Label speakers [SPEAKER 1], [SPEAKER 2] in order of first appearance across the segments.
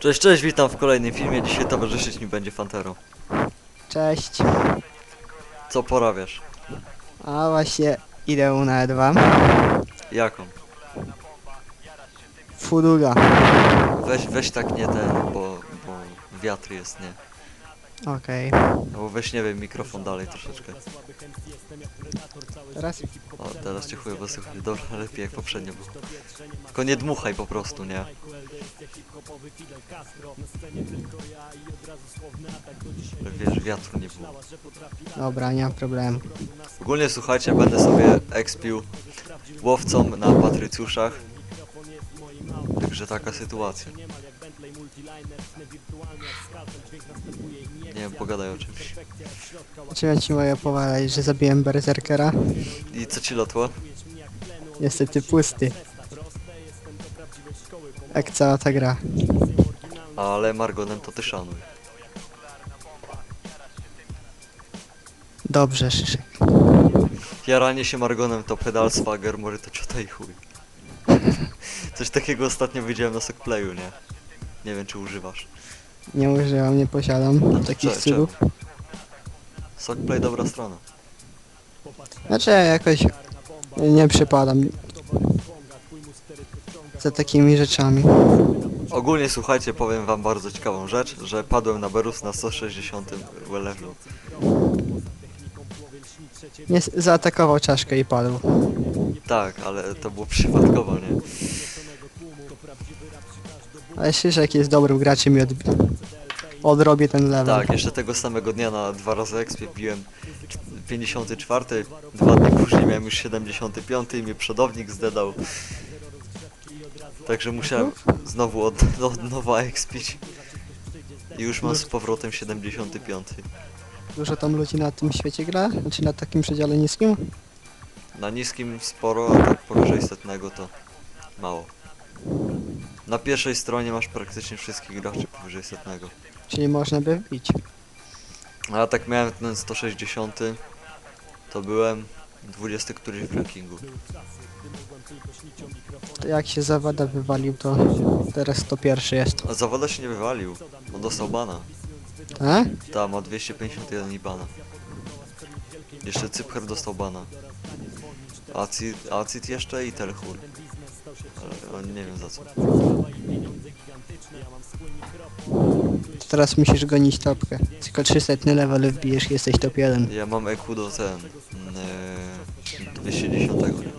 [SPEAKER 1] Cześć, cześć, witam w kolejnym filmie. Dzisiaj towarzyszyć mi będzie Fantero.
[SPEAKER 2] Cześć.
[SPEAKER 1] Co porabiasz?
[SPEAKER 2] A właśnie idę na E2.
[SPEAKER 1] Jaką?
[SPEAKER 2] Fuduga.
[SPEAKER 1] Weź, weź tak nie ten, bo, bo wiatr jest, nie?
[SPEAKER 2] Okej.
[SPEAKER 1] Albo weź, nie wiem, mikrofon dalej troszeczkę.
[SPEAKER 2] Teraz?
[SPEAKER 1] O, teraz cię chujowo słychać. Dobra, lepiej jak poprzednio było. Tylko nie dmuchaj po prostu, nie? Ale wiesz, wiatru nie było.
[SPEAKER 2] Dobra, nie ma problemu.
[SPEAKER 1] Ogólnie słuchajcie, będę sobie expił łowcą na Patrycjuszach. Także taka sytuacja. Nie wiem, pogadaj o czymś.
[SPEAKER 2] Czy ja ci mogę powiedzieć, że zabiłem berserkera?
[SPEAKER 1] I co ci lotło?
[SPEAKER 2] Niestety pusty. Jak cała ta gra.
[SPEAKER 1] Ale Margonem to ty szanuj.
[SPEAKER 2] Dobrze, Szyszek.
[SPEAKER 1] Jaranie się Margonem to pedal swagger, może to ciota i chuj. Coś takiego ostatnio widziałem na Sockplayu, nie? Nie wiem czy używasz.
[SPEAKER 2] Nie używam, nie posiadam takich
[SPEAKER 1] Cze-
[SPEAKER 2] cudów.
[SPEAKER 1] czemu? Sockplay dobra strona.
[SPEAKER 2] Znaczy ja jakoś nie przypadam za takimi rzeczami.
[SPEAKER 1] Ogólnie słuchajcie, powiem wam bardzo ciekawą rzecz, że padłem na Berus na 160 levelu.
[SPEAKER 2] Nie zaatakował czaszkę i padł.
[SPEAKER 1] Tak, ale to było przypadkowo, nie?
[SPEAKER 2] Ale Szyszek jest dobrym graczem i odbi odrobię ten level.
[SPEAKER 1] Tak, jeszcze tego samego dnia na dwa razy expie biłem cz- 54, dwa dni później miałem już 75 i mnie przodownik zdedał. Także musiałem znowu od, od nowa expić. I już mam z powrotem 75.
[SPEAKER 2] Dużo tam ludzi na tym świecie gra? Znaczy na takim przedziale niskim?
[SPEAKER 1] Na niskim sporo, a tak powyżej setnego to mało. Na pierwszej stronie masz praktycznie wszystkich graczy powyżej setnego.
[SPEAKER 2] Czyli można by wbić.
[SPEAKER 1] A ja tak miałem ten 160, to byłem 20 któryś w rankingu.
[SPEAKER 2] To jak się zawada wywalił, to teraz to pierwszy jest.
[SPEAKER 1] A Zawoda się nie wywalił, on dostał bana.
[SPEAKER 2] Tak?
[SPEAKER 1] Ta, ma 251 i bana. Jeszcze Cypher dostał bana. Acid, Acid jeszcze i Telchur. Ale on nie wiem za co.
[SPEAKER 2] Teraz musisz gonić topkę. Tylko 300 level wbijesz jesteś top 1.
[SPEAKER 1] Ja mam EQ do ten... Yy, 210. Nie?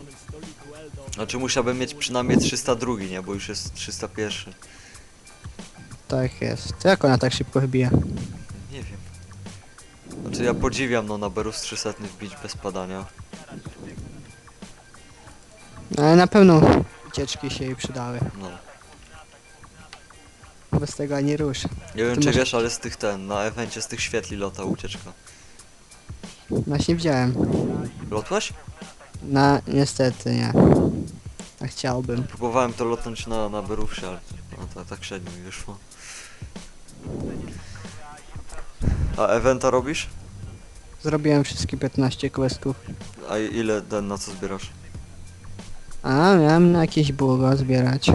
[SPEAKER 1] Znaczy musiałbym mieć przynajmniej 302, nie? Bo już jest 301.
[SPEAKER 2] Tak jest. Jak ona tak szybko wbija?
[SPEAKER 1] Nie wiem. Znaczy ja podziwiam no na Berus 300 wbić bez padania.
[SPEAKER 2] Ale na pewno ucieczki się jej przydały.
[SPEAKER 1] No.
[SPEAKER 2] Bez tego ani rusz.
[SPEAKER 1] Nie wiem
[SPEAKER 2] Ty
[SPEAKER 1] czy
[SPEAKER 2] masz-
[SPEAKER 1] wiesz, ale z tych ten, na evencie z tych świetli lota ucieczka.
[SPEAKER 2] Właśnie widziałem.
[SPEAKER 1] Lotłeś?
[SPEAKER 2] Na niestety nie. A chciałbym.
[SPEAKER 1] Próbowałem to lotnąć na, na Berusie, ale no, to, tak średnio mi wyszło. A eventa robisz?
[SPEAKER 2] Zrobiłem wszystkie 15 questów.
[SPEAKER 1] A i- ile ten na co zbierasz?
[SPEAKER 2] A, miałem na jakieś błogo zbierać.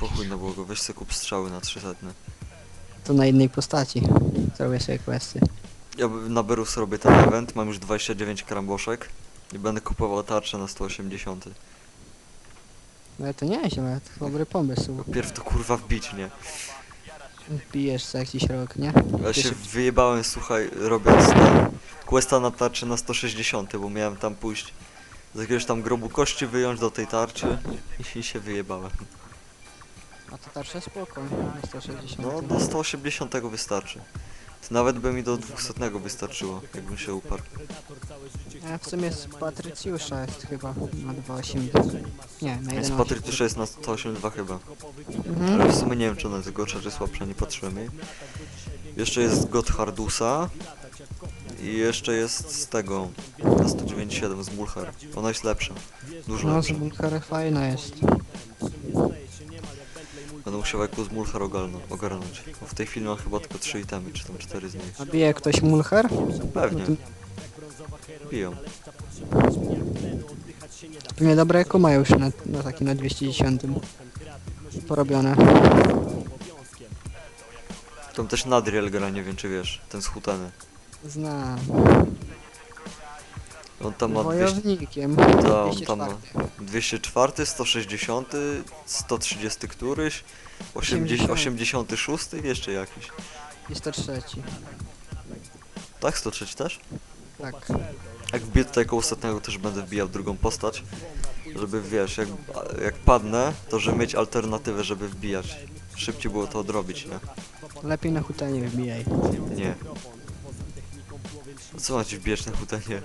[SPEAKER 1] Pochuj na błogo, weź sobie kup strzały na 300.
[SPEAKER 2] To na innej postaci. Zrobię sobie questy.
[SPEAKER 1] Ja na Berus robię ten event, mam już 29 karamboszek i będę kupował tarczę na 180.
[SPEAKER 2] No ale to nie ale to dobry pomysł.
[SPEAKER 1] Pierw to kurwa wbić, nie?
[SPEAKER 2] Bijesz co jakiś rok, nie?
[SPEAKER 1] Ja się wyjebałem, słuchaj, robiąc ten questa na tarczy na 160, bo miałem tam pójść z jakiegoś tam grobu kości wyjąć do tej tarczy i, się wyjebałem.
[SPEAKER 2] A to tarcza spoko, na 160.
[SPEAKER 1] No do 180 wystarczy. To nawet by mi do 200 wystarczyło, jakbym się uparł.
[SPEAKER 2] A w sumie z Patrycjusza jest chyba na 2,8. Nie, na
[SPEAKER 1] Więc
[SPEAKER 2] 11.
[SPEAKER 1] Patrycjusza jest na 182 chyba.
[SPEAKER 2] Mhm.
[SPEAKER 1] Ale w sumie nie wiem czy ona jest gorsza czy słabsza, nie patrzyłem jej. Jeszcze jest Gotthardusa. I jeszcze jest z tego, na 197 z Mulher. Ona jest lepsza. Dużo
[SPEAKER 2] No, z
[SPEAKER 1] lepsza.
[SPEAKER 2] Bulgary fajna jest.
[SPEAKER 1] Będę musiał jaką z Mulher ogarnąć. Bo w tej chwili mam chyba tylko 3 itemy, czy tam 4 z nich.
[SPEAKER 2] A bije ktoś Mulcher?
[SPEAKER 1] Pewnie,
[SPEAKER 2] No
[SPEAKER 1] biją.
[SPEAKER 2] Pewnie dobre eko mają już na, na taki na 210. porobione.
[SPEAKER 1] Tam też Nadriel gra, nie wiem czy wiesz, ten schutany.
[SPEAKER 2] Znam.
[SPEAKER 1] On tam ma 200,
[SPEAKER 2] Wojownikiem.
[SPEAKER 1] Ta, on tam ma
[SPEAKER 2] 204.
[SPEAKER 1] 204, 160, 130 któryś, 80, 86 i jeszcze jakiś.
[SPEAKER 2] I 103.
[SPEAKER 1] Tak, 103 też?
[SPEAKER 2] Tak.
[SPEAKER 1] Jak wbiję tutaj koło ostatniego też będę wbijał drugą postać, żeby wiesz, jak, jak padnę, to żeby mieć alternatywę, żeby wbijać. Szybciej było to odrobić, nie?
[SPEAKER 2] Lepiej na hutanie wybijaj.
[SPEAKER 1] Nie. Co macie wbijać na hutenie?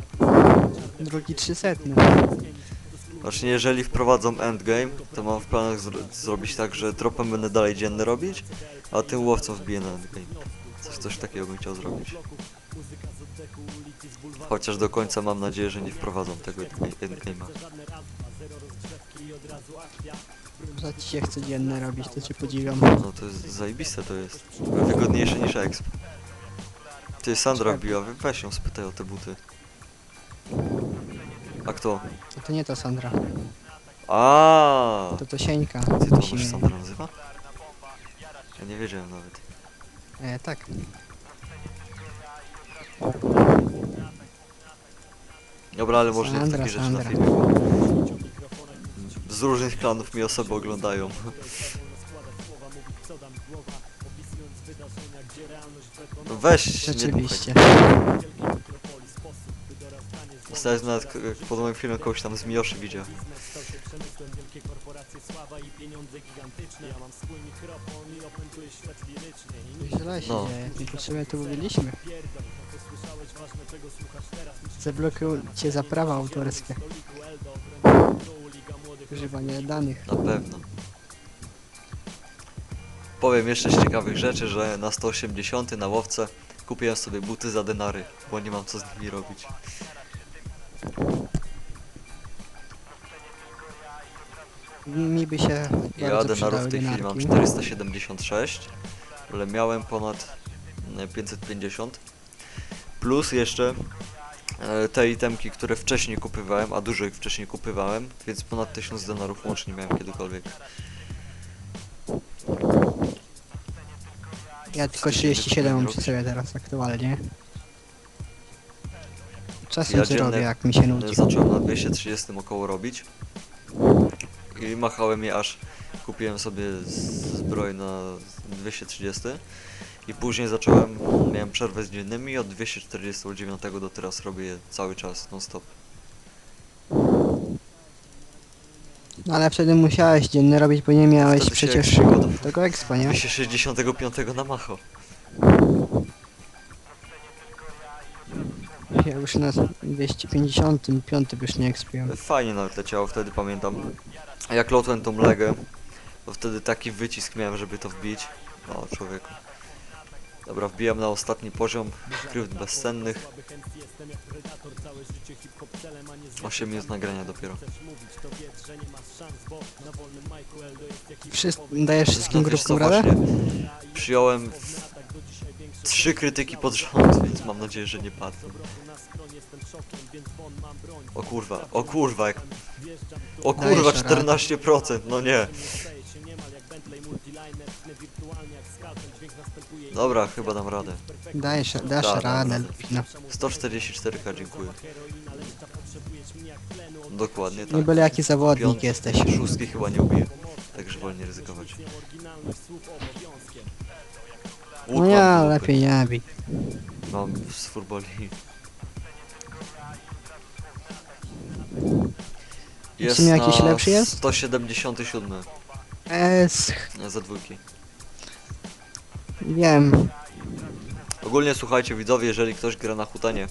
[SPEAKER 2] Drugi 300.
[SPEAKER 1] Właśnie jeżeli wprowadzą endgame, to mam w planach zro zrobić tak, że dropem będę dalej dzienny robić, a tym łowcą wbiję na endgame. Coś, coś takiego bym chciał zrobić. Chociaż do końca mam nadzieję, że nie wprowadzą tego endga- endgame'a.
[SPEAKER 2] Za ci się chce dzienne robić, to cię podziwiam.
[SPEAKER 1] No to jest zajebiste to jest. Wygodniejsze niż exp. Ty Sandra wbiła, we- weź ją spytaj o te buty. A kto?
[SPEAKER 2] A to nie to Sandra.
[SPEAKER 1] A,
[SPEAKER 2] To to Sieńka.
[SPEAKER 1] Ty to
[SPEAKER 2] Musimy.
[SPEAKER 1] masz Sandra nazywa? Ja nie wiedziałem nawet.
[SPEAKER 2] E, tak.
[SPEAKER 1] Dobra, ale może nie w
[SPEAKER 2] Sandra,
[SPEAKER 1] takie rzeczy na
[SPEAKER 2] Sandra.
[SPEAKER 1] filmie, bo z różnych klanów mi osoby oglądają. No weź, nie.
[SPEAKER 2] Rzeczywiście.
[SPEAKER 1] Dostałem nawet k- pod moim filmem kogoś tam z Miyoshi widział.
[SPEAKER 2] Źle się
[SPEAKER 1] No.
[SPEAKER 2] dzieje. Niepotrzebnie to mówiliśmy. Zablokują cię za prawa autorskie. Używanie danych.
[SPEAKER 1] Na pewno. Powiem jeszcze z ciekawych rzeczy, że na 180 na łowce kupiłem sobie buty za denary, bo nie mam co z nimi robić.
[SPEAKER 2] Mi by się bardzo
[SPEAKER 1] Jadę na
[SPEAKER 2] przydały
[SPEAKER 1] rów w tej chwili, mam
[SPEAKER 2] denarki.
[SPEAKER 1] 476, ale miałem ponad e, 550. Plus jeszcze e, te itemki, które wcześniej kupywałem, a dużo ich wcześniej kupywałem, więc ponad 1000 denarów łącznie miałem kiedykolwiek.
[SPEAKER 2] Ja tylko
[SPEAKER 1] Wcześniej
[SPEAKER 2] 37 mam przy sobie teraz aktualnie. Czasem
[SPEAKER 1] Ja dzienne-
[SPEAKER 2] jak mi się nudzi.
[SPEAKER 1] Zacząłem na 230 około robić i machałem je aż kupiłem sobie z- zbroję na 230 i później zacząłem, miałem przerwę z dziennymi i od 249 do teraz robię je cały czas, non stop.
[SPEAKER 2] No ale wtedy musiałeś dzienny robić, bo nie miałeś
[SPEAKER 1] Wtedy się
[SPEAKER 2] przecież
[SPEAKER 1] jak
[SPEAKER 2] tego expa, nie?
[SPEAKER 1] 265 na macho.
[SPEAKER 2] Ja już na 255 już nie expiłem.
[SPEAKER 1] Fajnie nawet leciało wtedy, pamiętam. Jak lotłem tą legę, to wtedy taki wycisk miałem, żeby to wbić. O, człowieku. Dobra, wbijam na ostatni poziom krypt bezcennych. 8 minut nagrania dopiero.
[SPEAKER 2] Wszyscy, dajesz wszystkim
[SPEAKER 1] No
[SPEAKER 2] grupkom radę?
[SPEAKER 1] Przyjąłem trzy krytyki pod rząd, więc mam nadzieję, że nie padną. O kurwa, o kurwa, jak... O kurwa,
[SPEAKER 2] Dajesz radę.
[SPEAKER 1] 14%, no nie. Dobra, chyba dam radę.
[SPEAKER 2] Dajesz, dasz
[SPEAKER 1] Da, dam
[SPEAKER 2] radę,
[SPEAKER 1] radę.
[SPEAKER 2] no.
[SPEAKER 1] 144k, dziękuję. Dokładnie
[SPEAKER 2] Nie
[SPEAKER 1] tak.
[SPEAKER 2] byle jaki zawodnik
[SPEAKER 1] Piątki,
[SPEAKER 2] jesteś.
[SPEAKER 1] Szóstki chyba nie ubiję, także wolę nie ryzykować.
[SPEAKER 2] No
[SPEAKER 1] Łuk
[SPEAKER 2] ja
[SPEAKER 1] mam dupy.
[SPEAKER 2] lepiej nie bij.
[SPEAKER 1] Mam z furboli. Jest
[SPEAKER 2] sumie jakiś
[SPEAKER 1] na
[SPEAKER 2] lepszy jest?
[SPEAKER 1] 177
[SPEAKER 2] Es,
[SPEAKER 1] nie, za dwójki.
[SPEAKER 2] wiem.
[SPEAKER 1] Ogólnie słuchajcie widzowie, jeżeli ktoś gra na hutanie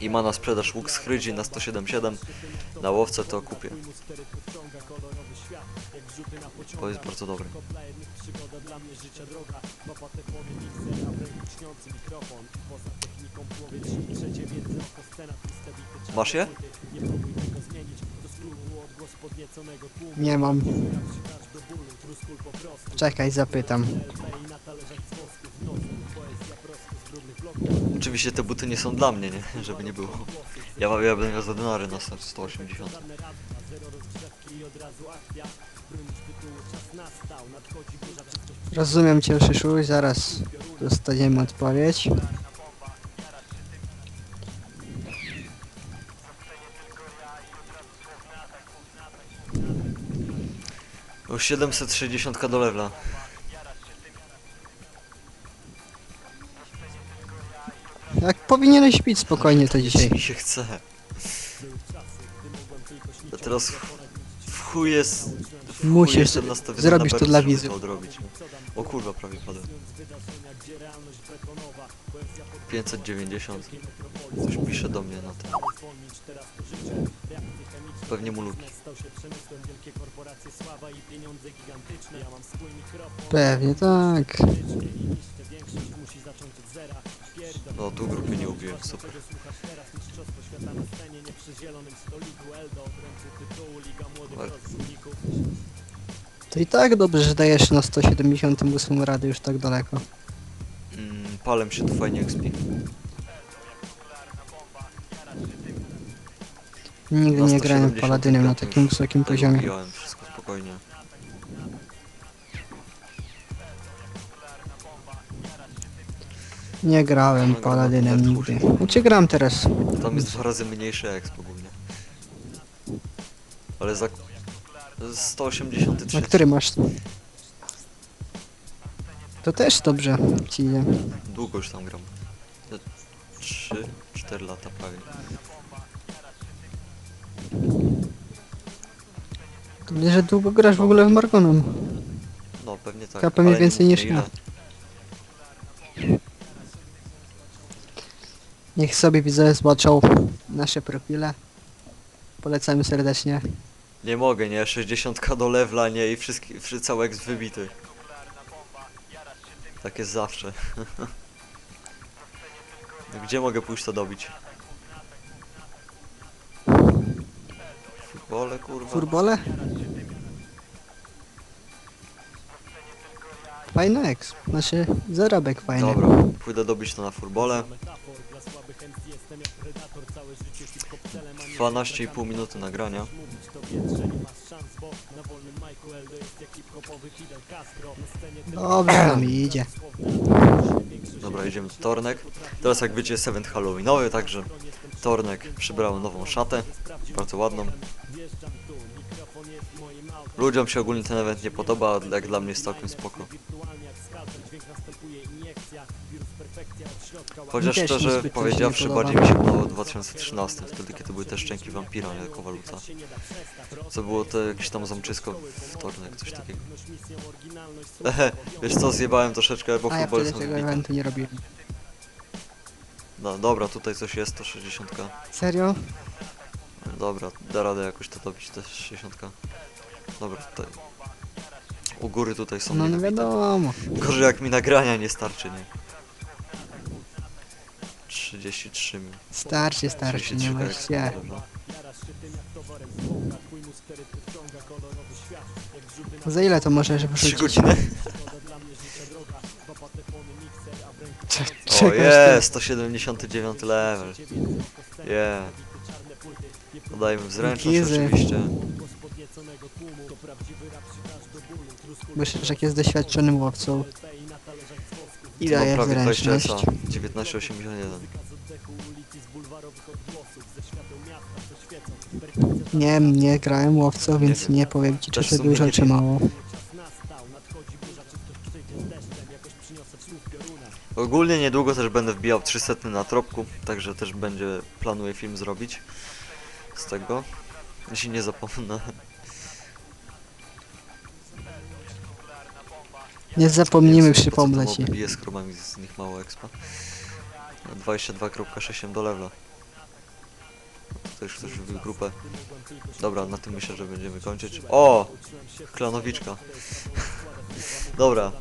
[SPEAKER 1] i ma na sprzedaż łuk z chrydzi na 177 na łowce, to kupię. To jest bardzo dobre. Masz je?
[SPEAKER 2] Nie mam. Czekaj, zapytam.
[SPEAKER 1] Oczywiście te buty nie są dla mnie, nie? Żeby nie było. Ja, ja będę miał za denary na 180.
[SPEAKER 2] Rozumiem cię, Szyszu, zaraz dostaniemy odpowiedź.
[SPEAKER 1] O 760 do levela.
[SPEAKER 2] Jak powinieneś pić spokojnie to dzisiaj.
[SPEAKER 1] Mi się chce. Ja teraz w, w chuj jest... Chuj
[SPEAKER 2] Musisz
[SPEAKER 1] nastawiony na
[SPEAKER 2] to
[SPEAKER 1] pewno,
[SPEAKER 2] dla
[SPEAKER 1] żeby
[SPEAKER 2] widzów.
[SPEAKER 1] to odrobić. O kurwa, prawie padłem. 590. Coś pisze do mnie na tym. Pewnie mu luki.
[SPEAKER 2] Pewnie tak.
[SPEAKER 1] No tu grupy nie ubiłem, super. Ale
[SPEAKER 2] To i tak dobrze, że dajesz na 178 rady już tak daleko.
[SPEAKER 1] Mm, palem się tu fajnie expi.
[SPEAKER 2] Nigdy
[SPEAKER 1] Na
[SPEAKER 2] nie grałem
[SPEAKER 1] 175
[SPEAKER 2] paladynem na
[SPEAKER 1] już
[SPEAKER 2] takim wysokim poziomie.
[SPEAKER 1] Wszystko spokojnie.
[SPEAKER 2] Nie grałem
[SPEAKER 1] No,
[SPEAKER 2] paladynem
[SPEAKER 1] no,
[SPEAKER 2] nigdy.
[SPEAKER 1] no,
[SPEAKER 2] Znaczy gram teraz.
[SPEAKER 1] Tam jest dwa razy mniejszy exp ogólnie. Ale za... 183.
[SPEAKER 2] Na który masz? To też dobrze ci idzie.
[SPEAKER 1] Długo już tam gram. 3-4 lata prawie.
[SPEAKER 2] To mnie, że długo grasz w ogóle w Margonem.
[SPEAKER 1] No pewnie tak.
[SPEAKER 2] Ja
[SPEAKER 1] ale nie
[SPEAKER 2] więcej niż
[SPEAKER 1] ile.
[SPEAKER 2] Niech sobie widzowie zobaczą nasze profile. Polecamy serdecznie.
[SPEAKER 1] Nie mogę, nie? 60k do levela, nie? I wszystki, wszy, cały ex wybity. Tak jest zawsze. No Gdzie mogę pójść to dobić? Futbole, kurwa.
[SPEAKER 2] Furbole? Fajny eks. Znaczy zarobek fajny.
[SPEAKER 1] Dobra, pójdę dobić to na furbole. 12,5 minuty nagrania.
[SPEAKER 2] Dobrze nam idzie.
[SPEAKER 1] Dobra, idziemy w Tornek. Teraz jak wiecie jest event Halloweenowy, także Tornek przybrał nową szatę, bardzo ładną. Ludziom się ogólnie ten event nie podoba, ale jak dla mnie jest całkiem spoko. Chociaż
[SPEAKER 2] Mi też
[SPEAKER 1] szczerze
[SPEAKER 2] niezbyt
[SPEAKER 1] powiedziawszy
[SPEAKER 2] nie
[SPEAKER 1] bardziej mi się podobało 2013, wtedy kiedy były te szczęki wampira, nie jako waluta. Co było to jakieś tam zamczysko w Tornek, coś takiego. Ehe, wiesz co, zjebałem troszeczkę, bo
[SPEAKER 2] A ja
[SPEAKER 1] futbol
[SPEAKER 2] wtedy tego eventu nie robiłem.
[SPEAKER 1] No dobra, tutaj coś jest, to 60.
[SPEAKER 2] Serio?
[SPEAKER 1] Dobra, da radę jakoś to dobić, też 60. Dobra, tutaj. U góry tutaj są
[SPEAKER 2] No nie
[SPEAKER 1] niewybite.
[SPEAKER 2] wiadomo.
[SPEAKER 1] Gorzej jak mi nagrania nie starczy, nie? 33 mi.
[SPEAKER 2] Starczy, nie
[SPEAKER 1] 33
[SPEAKER 2] ma się.
[SPEAKER 1] no.
[SPEAKER 2] Za ile to możesz
[SPEAKER 1] 3
[SPEAKER 2] wrzucić?
[SPEAKER 1] godziny?
[SPEAKER 2] Cze-
[SPEAKER 1] O jest, 179 level. Yeah. Dodajmy zręczność
[SPEAKER 2] Gizy.
[SPEAKER 1] oczywiście.
[SPEAKER 2] że jak jest doświadczonym łowcą.
[SPEAKER 1] Ma
[SPEAKER 2] jest
[SPEAKER 1] prawie 20
[SPEAKER 2] zręczność?
[SPEAKER 1] SA. 1981.
[SPEAKER 2] Nie, nie grałem łowcą, więc nie powiem ci czy
[SPEAKER 1] Też
[SPEAKER 2] to
[SPEAKER 1] w sumie
[SPEAKER 2] dużo
[SPEAKER 1] nie
[SPEAKER 2] czy
[SPEAKER 1] wiem.
[SPEAKER 2] mało.
[SPEAKER 1] Ogólnie niedługo też będę wbijał 300 na tropku, także też będzie, planuję film zrobić z tego, jeśli nie zapomnę.
[SPEAKER 2] Nie zapomnimy przypomnieć
[SPEAKER 1] to moby bije z z nich mało expa. 22.6 do levela. Tutaj już ktoś wybił grupę. Dobra, na tym myślę, że będziemy kończyć. O! Klanowiczka. Dobra.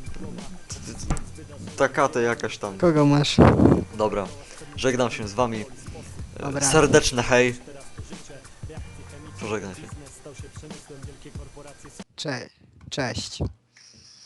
[SPEAKER 1] Takatę jakaś tam.
[SPEAKER 2] Kogo masz?
[SPEAKER 1] Dobra. Żegnam się z wami.
[SPEAKER 2] Dobra.
[SPEAKER 1] Serdeczne hej. Pożegnaj się.
[SPEAKER 2] Cze cześć.